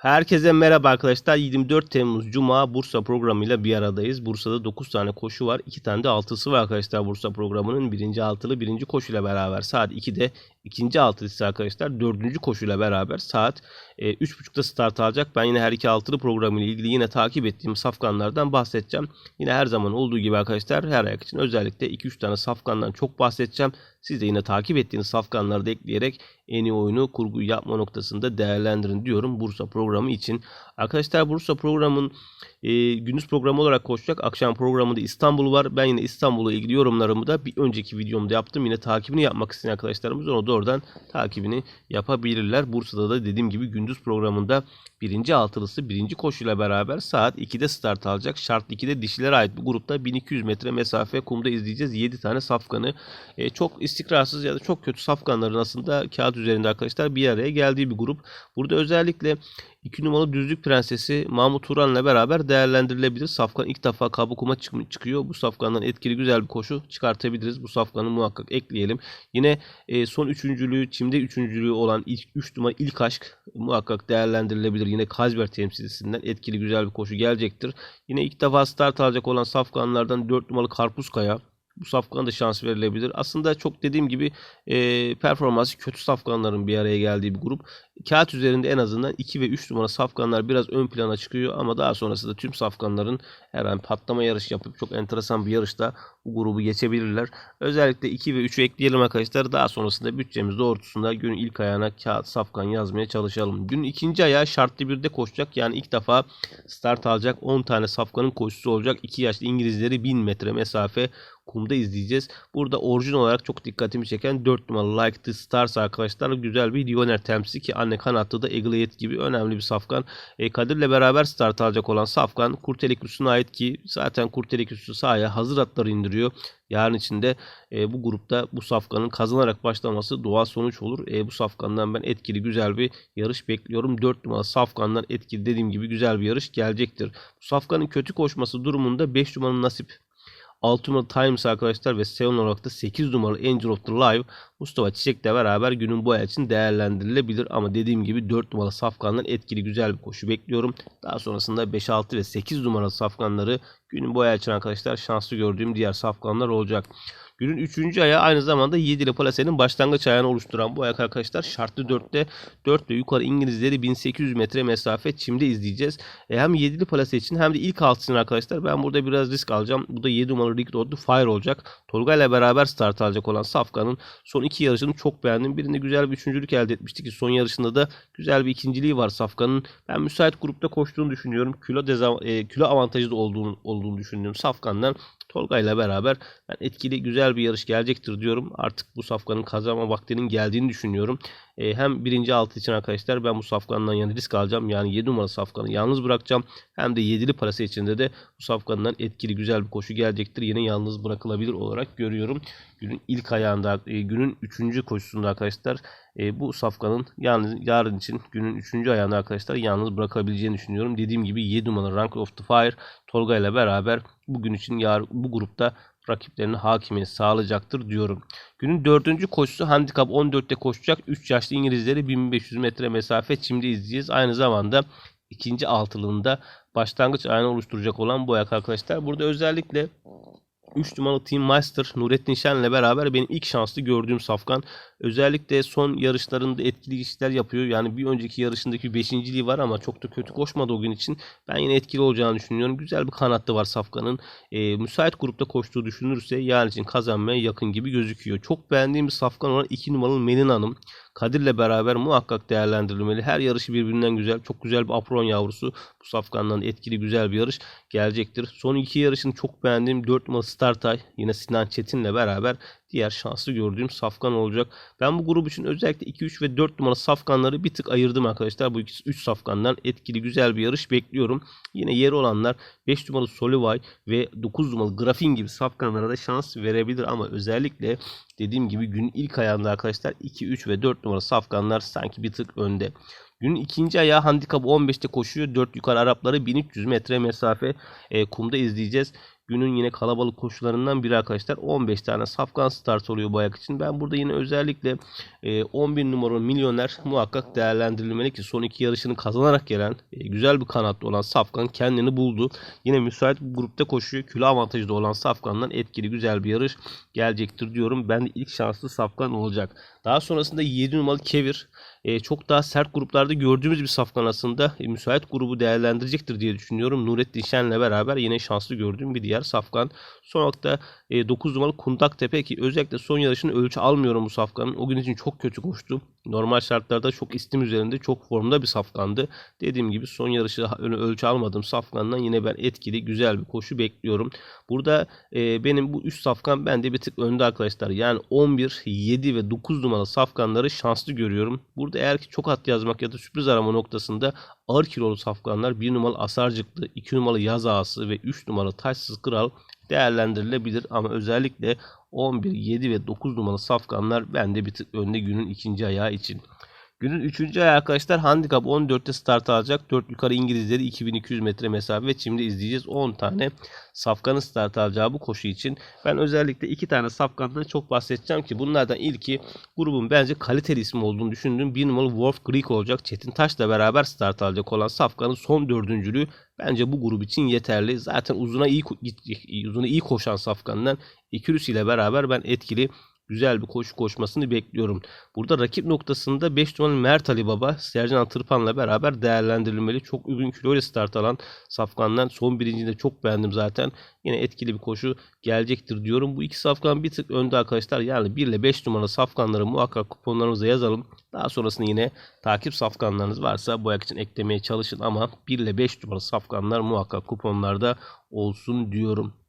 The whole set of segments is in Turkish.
Herkese merhaba arkadaşlar. 24 Temmuz Cuma Bursa programıyla bir aradayız. Bursa'da 9 tane koşu var. 2 tane de altısı var arkadaşlar Bursa programının. Birinci altılı birinci koşuyla beraber saat 2'de ikinci altılısı arkadaşlar. Dördüncü koşuyla beraber saat e, 3.30'da start alacak. Ben yine her iki altılı programıyla ilgili yine takip ettiğim safkanlardan bahsedeceğim. Yine her zaman olduğu gibi arkadaşlar her ayak için özellikle 2-3 tane safkandan çok bahsedeceğim. Siz de yine takip ettiğiniz safkanları da ekleyerek en iyi oyunu kurgu yapma noktasında değerlendirin diyorum Bursa programı için. Arkadaşlar Bursa programın e, gündüz programı olarak koşacak. Akşam programında İstanbul var. Ben yine İstanbul'la ilgili yorumlarımı da bir önceki videomda yaptım. Yine takibini yapmak isteyen arkadaşlarımız onu da oradan takibini yapabilirler. Bursa'da da dediğim gibi gündüz programında birinci altılısı birinci koşuyla beraber saat 2'de start alacak. Şart 2'de dişilere ait bir grupta 1200 metre mesafe kumda izleyeceğiz. 7 tane safkanı e, çok istikrarsız ya da çok kötü safkanların aslında kağıt üzerinde arkadaşlar bir araya geldiği bir grup. Burada özellikle 2 numaralı Düzlük Prensesi Mahmut Turan'la beraber değerlendirilebilir. Safkan ilk defa Kabukuma çık çıkıyor. Bu safkandan etkili güzel bir koşu çıkartabiliriz. Bu safkanı muhakkak ekleyelim. Yine e, son üçüncülüğü, çimde üçüncülüğü olan ilk 3 numara ilk aşk muhakkak değerlendirilebilir. Yine Kazber temsilcisinden etkili güzel bir koşu gelecektir. Yine ilk defa start alacak olan safkanlardan 4 numaralı Karpuzkaya bu safkana da şans verilebilir. Aslında çok dediğim gibi e, performansı kötü safkanların bir araya geldiği bir grup. Kağıt üzerinde en azından 2 ve 3 numara safkanlar biraz ön plana çıkıyor ama daha sonrasında tüm safkanların her an patlama yarış yapıp çok enteresan bir yarışta bu grubu geçebilirler. Özellikle 2 ve 3'ü ekleyelim arkadaşlar. Daha sonrasında bütçemiz doğrultusunda günün ilk ayağına kağıt safkan yazmaya çalışalım. Günün ikinci ayağı şartlı bir de koşacak. Yani ilk defa start alacak 10 tane safkanın koşusu olacak. 2 yaşlı İngilizleri 1000 metre mesafe kumda izleyeceğiz. Burada orijin olarak çok dikkatimi çeken 4 numaralı Like the Stars arkadaşlar güzel bir Lioner temsilci ki anne kanatta da Eagleet gibi önemli bir safkan. E, Kadir'le beraber start alacak olan safkan Kurtelik Üssü'ne ait ki zaten Kurtelik Üssü sahaya hazır atları indiriyor. Yarın içinde e, bu grupta bu safkanın kazanarak başlaması doğal sonuç olur. E, bu safkandan ben etkili güzel bir yarış bekliyorum. 4 numaralı safkandan etkili dediğim gibi güzel bir yarış gelecektir. Bu safkanın kötü koşması durumunda 5 numaranın nasip 6 numaralı Times arkadaşlar ve Seon olarak da 8 numaralı Angel of the Live Mustafa Çiçek'le beraber günün boya için değerlendirilebilir. Ama dediğim gibi 4 numaralı safkandan etkili güzel bir koşu bekliyorum. Daha sonrasında 5, 6 ve 8 numaralı safkanları günün boya için arkadaşlar şanslı gördüğüm diğer safkanlar olacak. Günün 3. ayağı aynı zamanda 7 ile plasenin başlangıç ayağını oluşturan bu ayak arkadaşlar şartlı 4'te 4 ile yukarı İngilizleri 1800 metre mesafe çimde izleyeceğiz. E, hem 7'li plase için hem de ilk altısını arkadaşlar ben burada biraz risk alacağım. Bu da 7 numaralı Rick Rod'lu Fire olacak. Tolga ile beraber start alacak olan Safkan'ın son iki yarışını çok beğendim. Birinde güzel bir üçüncülük elde etmişti ki son yarışında da güzel bir ikinciliği var Safkan'ın. Ben müsait grupta koştuğunu düşünüyorum. Kilo, e, kilo avantajı da olduğunu, olduğunu düşünüyorum Safkan'dan. Tolga ile beraber ben etkili güzel bir yarış gelecektir diyorum. Artık bu safkanın kazanma vaktinin geldiğini düşünüyorum. E, hem birinci altı için arkadaşlar ben bu safkandan yani risk alacağım. Yani 7 numara safkanı yalnız bırakacağım. Hem de 7'li parası içinde de bu safkandan etkili güzel bir koşu gelecektir. Yine yalnız bırakılabilir olarak görüyorum. Günün ilk ayağında e, günün 3. koşusunda arkadaşlar e, bu safkanın yani yarın için günün 3. ayağında arkadaşlar yalnız bırakabileceğini düşünüyorum. Dediğim gibi 7 numaralı Rank of the Fire Tolga ile beraber bugün için yar, bu grupta rakiplerine hakimiyet sağlayacaktır diyorum. Günün dördüncü koşusu handikap 14'te koşacak 3 yaşlı İngilizleri 1500 metre mesafe çimde izleyeceğiz. Aynı zamanda ikinci altılığında başlangıç ayağını oluşturacak olan bu ayak arkadaşlar. Burada özellikle 3 numaralı Team Master Nurettin Şen'le beraber benim ilk şanslı gördüğüm safkan. Özellikle son yarışlarında etkili işler yapıyor. Yani bir önceki yarışındaki 5.liği var ama çok da kötü koşmadı o gün için. Ben yine etkili olacağını düşünüyorum. Güzel bir kanattı var Safkan'ın. E, müsait grupta koştuğu düşünürse yarın için kazanmaya yakın gibi gözüküyor. Çok beğendiğim bir Safkan olan 2 numaralı Melin Hanım. Kadir'le beraber muhakkak değerlendirilmeli. Her yarışı birbirinden güzel. Çok güzel bir apron yavrusu. Bu Safkan'dan etkili güzel bir yarış gelecektir. Son iki yarışını çok beğendiğim 4 numaralı Startay yine Sinan Çetin'le beraber diğer şanslı gördüğüm safkan olacak. Ben bu grup için özellikle 2, 3 ve 4 numara safkanları bir tık ayırdım arkadaşlar. Bu ikisi 3 safkandan etkili güzel bir yarış bekliyorum. Yine yeri olanlar 5 numaralı Solivay ve 9 numaralı Grafin gibi safkanlara da şans verebilir ama özellikle dediğim gibi gün ilk ayağında arkadaşlar 2, 3 ve 4 numara safkanlar sanki bir tık önde. Günün ikinci ayağı handikapı 15'te koşuyor. 4 yukarı Arapları 1300 metre mesafe e, kumda izleyeceğiz. Günün yine kalabalık koşularından biri arkadaşlar. 15 tane safkan start oluyor bu ayak için. Ben burada yine özellikle e, 11 numaralı milyoner muhakkak değerlendirilmeli ki son iki yarışını kazanarak gelen e, güzel bir kanatlı olan safkan kendini buldu. Yine müsait bir grupta koşuyor. Kilo avantajı da olan safkandan etkili güzel bir yarış gelecektir diyorum. Ben de ilk şanslı safkan olacak. Daha sonrasında 7 numaralı Kevir e, çok daha sert gruplarda gördüğümüz bir safkan aslında e, müsait grubu değerlendirecektir diye düşünüyorum. Nurettin Şen'le beraber yine şanslı gördüğüm bir diğer safkan. Son olarak e, 9 numaralı Kundak Tepe ki özellikle son yarışını ölçü almıyorum bu safkanın. O gün için çok kötü koştu. Normal şartlarda çok istim üzerinde çok formda bir safkandı. Dediğim gibi son yarışı ölçü almadığım safkandan yine ben etkili güzel bir koşu bekliyorum. Burada e, benim bu 3 safkan bende bir tık önde arkadaşlar. Yani 11, 7 ve 9 numaralı safkanları şanslı görüyorum. Burada eğer ki çok at yazmak ya da sürpriz arama noktasında ağır kilolu safkanlar 1 numaralı Asarcıklı, 2 numaralı Yaz Ağası ve 3 numaralı Taşsız Kral değerlendirilebilir. Ama özellikle 11, 7 ve 9 numaralı safkanlar bende bir tık önde günün ikinci ayağı için. Günün 3. ayağı arkadaşlar handikap 14'te start alacak. 4 yukarı İngilizleri 2200 metre mesafe ve şimdi izleyeceğiz 10 tane safkanın start alacağı bu koşu için. Ben özellikle 2 tane safkandan çok bahsedeceğim ki bunlardan ilki grubun bence kaliteli isim olduğunu düşündüğüm 1 numaralı Wolf Greek olacak. Çetin Taş'la beraber start alacak olan safkanın son dördüncülüğü bence bu grup için yeterli. Zaten uzuna iyi uzuna iyi koşan safkandan Ikirus ile beraber ben etkili güzel bir koşu koşmasını bekliyorum. Burada rakip noktasında 5 numaralı Mert Ali Baba Sercan Tırpan'la beraber değerlendirilmeli. Çok uygun kiloyla start alan Safkan'dan son birincinde çok beğendim zaten. Yine etkili bir koşu gelecektir diyorum. Bu iki Safkan bir tık önde arkadaşlar. Yani 1 ile 5 numaralı Safkanları muhakkak kuponlarımıza yazalım. Daha sonrasında yine takip safkanlarınız varsa bu ayak için eklemeye çalışın ama 1 ile 5 numaralı safkanlar muhakkak kuponlarda olsun diyorum.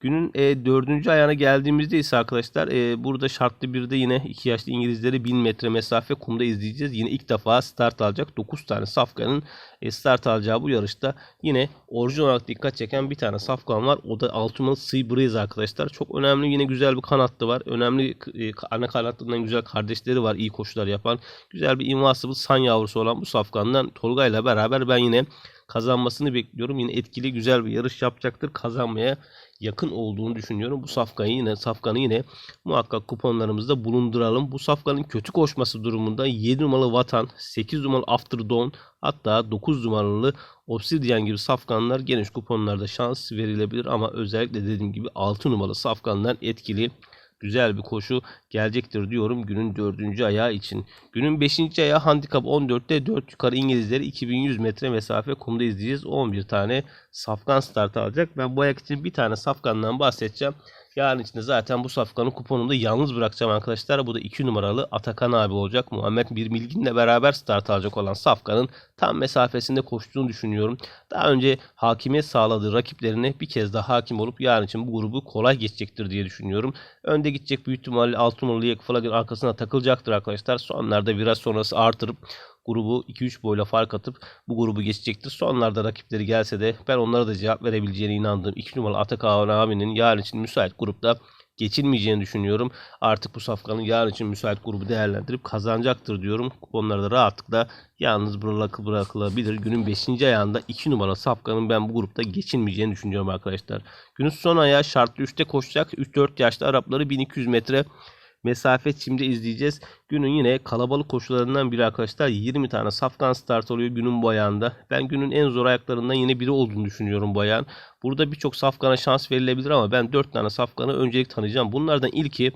Günün e, dördüncü ayağına geldiğimizde ise arkadaşlar e, burada şartlı bir de yine iki yaşlı İngilizleri 1000 metre mesafe kumda izleyeceğiz. Yine ilk defa start alacak 9 tane safkanın e, start alacağı bu yarışta yine orijinal olarak dikkat çeken bir tane safkan var. O da Altumalı Sea Breeze arkadaşlar. Çok önemli yine güzel bir kanatlı var. Önemli e, ana kanatlından güzel kardeşleri var iyi koşular yapan. Güzel bir Invincible San yavrusu olan bu safkandan Tolga ile beraber ben yine kazanmasını bekliyorum. Yine etkili güzel bir yarış yapacaktır. Kazanmaya yakın olduğunu düşünüyorum. Bu safkanı yine safkanı yine muhakkak kuponlarımızda bulunduralım. Bu safkanın kötü koşması durumunda 7 numaralı Vatan, 8 numaralı After Dawn hatta 9 numaralı Obsidian gibi safkanlar geniş kuponlarda şans verilebilir ama özellikle dediğim gibi 6 numaralı safkandan etkili güzel bir koşu gelecektir diyorum günün dördüncü ayağı için. Günün beşinci ayağı handikap 14'te 4 yukarı İngilizleri 2100 metre mesafe kumda izleyeceğiz. 11 tane safkan start alacak. Ben bu ayak için bir tane safkandan bahsedeceğim. Yarın içinde zaten bu safkanın kuponunu da yalnız bırakacağım arkadaşlar. Bu da 2 numaralı Atakan abi olacak. Muhammed Bir Milgin'le beraber start alacak olan safkanın tam mesafesinde koştuğunu düşünüyorum. Daha önce hakimiyet sağladığı rakiplerine bir kez daha hakim olup yarın için bu grubu kolay geçecektir diye düşünüyorum. Önde gidecek büyük ihtimalle 6 numaralı Yekfalag'ın arkasına takılacaktır arkadaşlar. Sonlarda biraz sonrası artırıp grubu 2-3 boyla fark atıp bu grubu geçecektir. Sonlarda rakipleri gelse de ben onlara da cevap verebileceğine inandığım 2 numaralı Atakan abinin yarın için müsait grupta geçilmeyeceğini düşünüyorum. Artık bu safkanın yarın için müsait grubu değerlendirip kazanacaktır diyorum. Kuponlarda rahatlıkla yalnız bırakılabilir. Günün 5. ayağında 2 numara safkanın ben bu grupta geçilmeyeceğini düşünüyorum arkadaşlar. Günün son ayağı şartlı 3'te koşacak. 3-4 yaşlı Arapları 1200 metre mesafe şimdi izleyeceğiz. Günün yine kalabalık koşularından biri arkadaşlar. 20 tane safkan start oluyor günün bu ayağında. Ben günün en zor ayaklarından yine biri olduğunu düşünüyorum bu ayağın. Burada birçok safkana şans verilebilir ama ben 4 tane safkanı öncelik tanıyacağım. Bunlardan ilki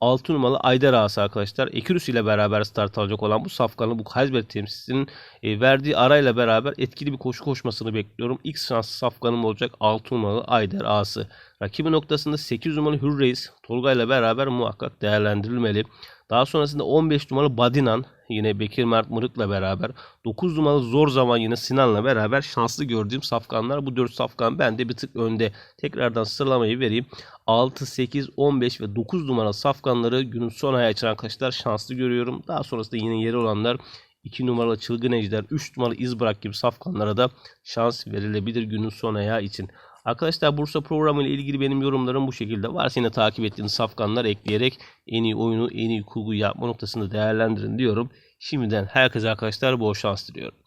6 numaralı Ayder Ağası arkadaşlar. Ekürüs ile beraber start alacak olan bu safkanı bu Kaysberg temsilcisinin e, verdiği arayla beraber etkili bir koşu koşmasını bekliyorum. İlk şanslı safkanım olacak 6 numaralı Ayder Ağası. Rakibi noktasında 8 numaralı Hürreis Tolga ile beraber muhakkak değerlendirilmeli. Daha sonrasında 15 numaralı Badinan yine Bekir Mert Mırık'la beraber 9 numaralı Zor Zaman yine Sinan'la beraber şanslı gördüğüm safkanlar. Bu 4 safkan bende bir tık önde. Tekrardan sıralamayı vereyim. 6, 8, 15 ve 9 numaralı safkanları günün son ayağı için arkadaşlar şanslı görüyorum. Daha sonrasında yine yeri olanlar 2 numaralı Çılgın Ejder, 3 numaralı İzbırak gibi safkanlara da şans verilebilir günün son ayağı için. Arkadaşlar Bursa programı ile ilgili benim yorumlarım bu şekilde. Varsa yine takip ettiğiniz safkanlar ekleyerek en iyi oyunu, en iyi kurgu yapma noktasında değerlendirin diyorum. Şimdiden herkese arkadaşlar bol şans diliyorum.